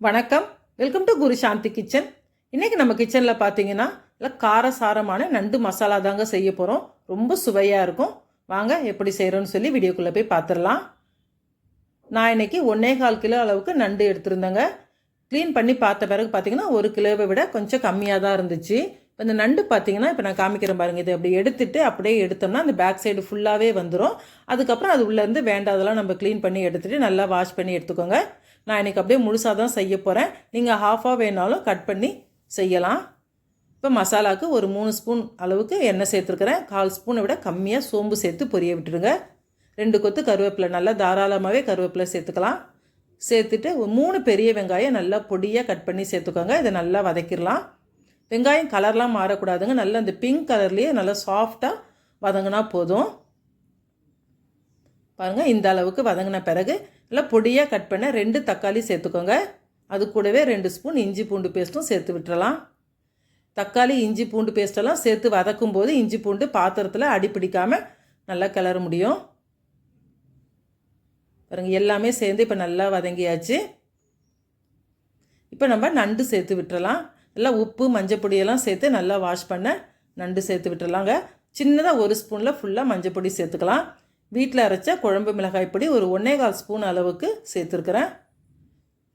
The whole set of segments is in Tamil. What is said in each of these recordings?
வணக்கம். Welcome to Guru Shanthi kitchen இன்றைக்கி நம்ம கிச்சனில் பார்த்தீங்கன்னா இல்லை காரசாரமான நண்டு மசாலா தாங்க செய்ய போகிறோம் ரொம்ப சுவையாக இருக்கும். வாங்க எப்படி செய்கிறோன்னு சொல்லி வீடியோக்குள்ளே போய் பார்த்துடலாம் நான் இன்னைக்கு ஒன்றே கால் கிலோ அளவுக்கு நண்டு எடுத்திருந்தேங்க. க்ளீன் பண்ணி பார்த்த பிறகு பார்த்தீங்கன்னா ஒரு கிலோவை விட கொஞ்சம் கம்மியாக தான் இருந்துச்சு. இப்போ இந்த நண்டு பார்த்தீங்கன்னா இப்போ நான் காமிக்கிறேன் பாருங்கள் இதை அப்படி எடுத்துட்டு அப்படியே எடுத்தோம்னா அந்த பேக் சைடு ஃபுல்லாகவே வந்துடும் அதுக்கப்புறம் அது உள்ளேருந்து வேண்டாதெல்லாம் நம்ம க்ளீன் பண்ணி எடுத்துகிட்டு நல்லா வாஷ் பண்ணி எடுத்துக்கோங்க. நான் இன்றைக்கி அப்படியே முழுசாக தான் செய்ய போகிறேன் நீங்கள் ஹாஃபாக வேணாலும் கட் பண்ணி செய்யலாம். இப்போ மசாலாவுக்கு ஒரு மூணு ஸ்பூன் அளவுக்கு எண்ணெய் சேர்த்துருக்கிறேன். கால் ஸ்பூனை விட கம்மியாக சோம்பு சேர்த்து பொரிய விட்டுருங்க ரெண்டு கொத்து கருவேப்பிலை நல்லா தாராளமாகவே கருவேப்பிலை சேர்த்துக்கலாம். சேர்த்துட்டு மூணு பெரிய வெங்காயம் நல்லா பொடியாக கட் பண்ணி சேர்த்துக்கோங்க. இதை நல்லா வதக்கிடலாம். வெங்காயம் கலர்லாம் மாறக்கூடாதுங்க. நல்லா இந்த பிங்க் கலர்லேயே நல்லா சாஃப்டாக வதங்கினா போதும். பாருங்கள் இந்த அளவுக்கு வதங்கின பிறகு நல்லா பொடியாக கட் பண்ண ரெண்டு தக்காளி சேர்த்துக்கோங்க. அது கூடவே ரெண்டு ஸ்பூன் இஞ்சி பூண்டு பேஸ்ட்டும் சேர்த்து விட்டுறலாம். தக்காளி இஞ்சி பூண்டு பேஸ்ட்டெல்லாம் சேர்த்து வதக்கும் போது இஞ்சி பூண்டு பாத்திரத்தில் அடிப்பிடிக்காமல் நல்லா கிளற முடியும். பாருங்கள் எல்லாமே சேர்ந்து இப்போ நல்லா வதங்கியாச்சு. இப்போ நம்ம நண்டு சேர்த்து விட்டுறலாம். நல்லா உப்பு மஞ்சள் பொடியெல்லாம் சேர்த்து நல்லா வாஷ் பண்ண நண்டு சேர்த்து விட்டுறலாங்க. சின்னதாக ஒரு ஸ்பூனில் ஃபுல்லாக மஞ்சள் பொடி சேர்த்துக்கலாம். வீட்டில் அரைச்ச குழம்பு மிளகாய் பொடி ஒரு ஒன்றே கால் ஸ்பூன் அளவுக்கு சேர்த்துருக்குறேன்.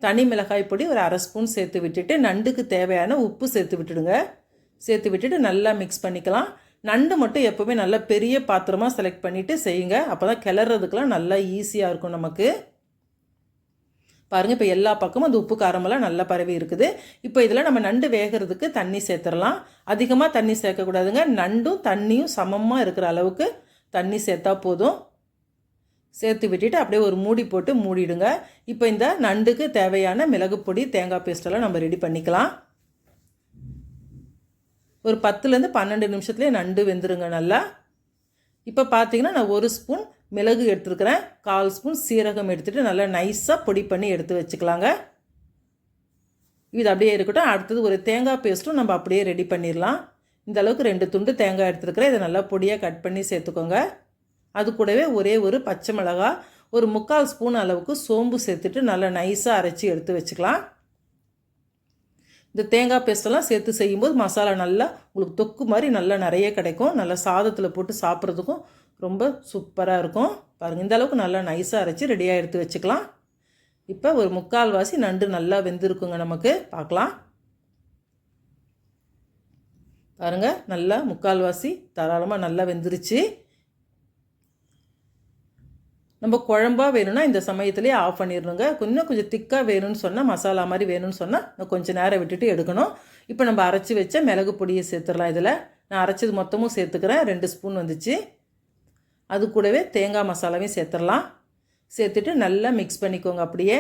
தனி மிளகாய் பொடி ஒரு அரை ஸ்பூன் சேர்த்து விட்டுட்டு நண்டுக்கு தேவையான உப்பு சேர்த்து விட்டுடுங்க. சேர்த்து விட்டுட்டு நல்லா மிக்ஸ் பண்ணிக்கலாம். நண்டு மட்டும் எப்போவுமே நல்லா பெரிய பாத்திரமாக செலக்ட் பண்ணிவிட்டு செய்யுங்க. அப்போ தான் கிளறதுக்கெலாம் நல்லா ஈஸியாக இருக்கும் நமக்கு. பாருங்கள் இப்போ எல்லா பக்கமும் அந்த உப்பு காரமெல்லாம் நல்லா பரவி இருக்குது. இப்போ இதில் நம்ம நண்டு வேகிறதுக்கு தண்ணி சேர்த்துடலாம். அதிகமாக தண்ணி சேர்க்கக்கூடாதுங்க. நண்டும் தண்ணியும் சமமாக இருக்கிற அளவுக்கு தண்ணி சேர்த்தா போதும். சேர்த்து விட்டுட்டு அப்படியே ஒரு மூடி போட்டு மூடிடுங்க. இப்போ இந்த நண்டுக்கு தேவையான மிளகு பொடி தேங்காய் பேஸ்டெல்லாம் நம்ம ரெடி பண்ணிக்கலாம். ஒரு பத்துலேருந்து பன்னெண்டு நிமிஷத்துலேயே நண்டு வெந்துருங்க நல்லா. இப்போ பார்த்தீங்கன்னா நான் ஒரு ஸ்பூன் மிளகு எடுத்துருக்கிறேன். கால் ஸ்பூன் சீரகம் எடுத்துகிட்டு நல்லா நைஸாக பொடி பண்ணி எடுத்து வச்சுக்கலாங்க. இது அப்படியே இருக்கட்டும். அடுத்தது ஒரு தேங்காய் பேஸ்ட்டும் நம்ம அப்படியே ரெடி பண்ணிடலாம். இந்த அளவுக்கு ரெண்டு துண்டு தேங்காய் எடுத்துருக்கிறேன். இதை நல்லா பொடியாக கட் பண்ணி சேர்த்துக்கோங்க. அது கூடவே ஒரே ஒரு பச்சை மிளகா ஒரு முக்கால் ஸ்பூன் அளவுக்கு சோம்பு சேர்த்துட்டு நல்லா நைஸாக அரைச்சி எடுத்து வச்சுக்கலாம். இந்த தேங்காய் பேஸ்ட்டெல்லாம் சேர்த்து செய்யும்போது மசாலா நல்லா உங்களுக்கு தொக்கு மாதிரி நல்லா நிறைய கிடைக்கும். நல்லா சாதத்தில் போட்டு சாப்பிட்றதுக்கும் ரொம்ப சூப்பராக இருக்கும். பாருங்கள் இந்த அளவுக்கு நல்லா நைஸாக அரைச்சி ரெடியாக எடுத்து வச்சுக்கலாம். இப்போ ஒரு முக்கால் வாசி நண்டு நல்லா வெந்திருக்குங்க நமக்கு. பார்க்கலாம். பாருங்கள் நல்லா முக்கால்வாசி தாராளமாக நல்லா வெந்துருச்சு. நம்ம குழம்பாக வேணும்னா இந்த சமயத்துலேயே ஆஃப் பண்ணிடணுங்க இன்னும் கொஞ்சம் திக்காக வேணும்னு சொன்னால் மசாலா மாதிரி வேணும்னு சொன்னால் கொஞ்சம் நேரம் விட்டுட்டு எடுக்கணும். இப்போ நம்ம அரைச்சி வச்ச மிளகு பொடியை சேர்த்துடலாம் இதில். நான் அரைச்சது மொத்தமும் சேர்த்துக்கிறேன். ரெண்டு ஸ்பூன் வந்துச்சு. அது கூடவே தேங்காய் மசாலாவையும் சேர்த்துடலாம். சேர்த்துட்டு நல்லா மிக்ஸ் பண்ணிக்கோங்க அப்படியே.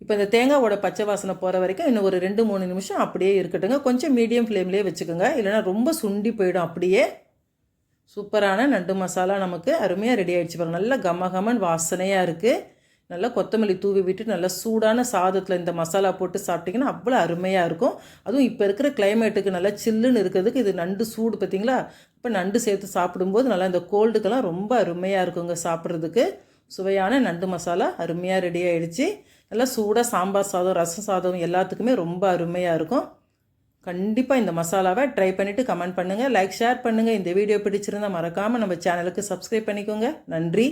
இப்போ இந்த தேங்காவோட பச்சை வாசனை போகிற வரைக்கும் இன்னும் ஒரு ரெண்டு மூணு நிமிஷம் அப்படியே இருக்கட்டுங்க. கொஞ்சம் மீடியம் ஃப்ளேம்லேயே வச்சுக்கோங்க. இல்லைனா ரொம்ப சுண்டி போயிடும் அப்படியே. சூப்பரான நண்டு மசாலா நமக்கு அருமையாக ரெடி ஆகிடுச்சு பாருங்க. நல்லா கம கமன் வாசனையாக இருக்குது நல்லா கொத்தமல்லி தூவி விட்டு நல்லா சூடான சாதத்தில் இந்த மசாலா போட்டு சாப்பிட்டிங்கன்னா அவ்வளோ அருமையாக இருக்கும். அதுவும் இப்போ இருக்கிற கிளைமேட்டுக்கு நல்லா சில்லுன்னு இருக்கிறதுக்கு இது நண்டு சூடு பார்த்தீங்களா? இப்போ நண்டு சேர்த்து சாப்பிடும்போது நல்லா இந்த கோல்டுக்கெல்லாம் ரொம்ப அருமையாக இருக்குங்க சாப்பிட்றதுக்கு. சுவையான நண்டு மசாலா அருமையாக ரெடி ஆகிடுச்சு நல்லா சூடாக சாம்பார் சாதம் ரசம் சாதம் எல்லாத்துக்குமே ரொம்ப அருமையாக இருக்கும். கண்டிப்பாக இந்த மசாலாவை ட்ரை பண்ணிவிட்டு கமெண்ட் பண்ணுங்கள் லைக் ஷேர் பண்ணுங்கள் இந்த வீடியோ பிடிச்சிருந்தால் மறக்காமல் நம்ம சேனலுக்கு சப்ஸ்கிரைப் பண்ணிக்கோங்க. நன்றி.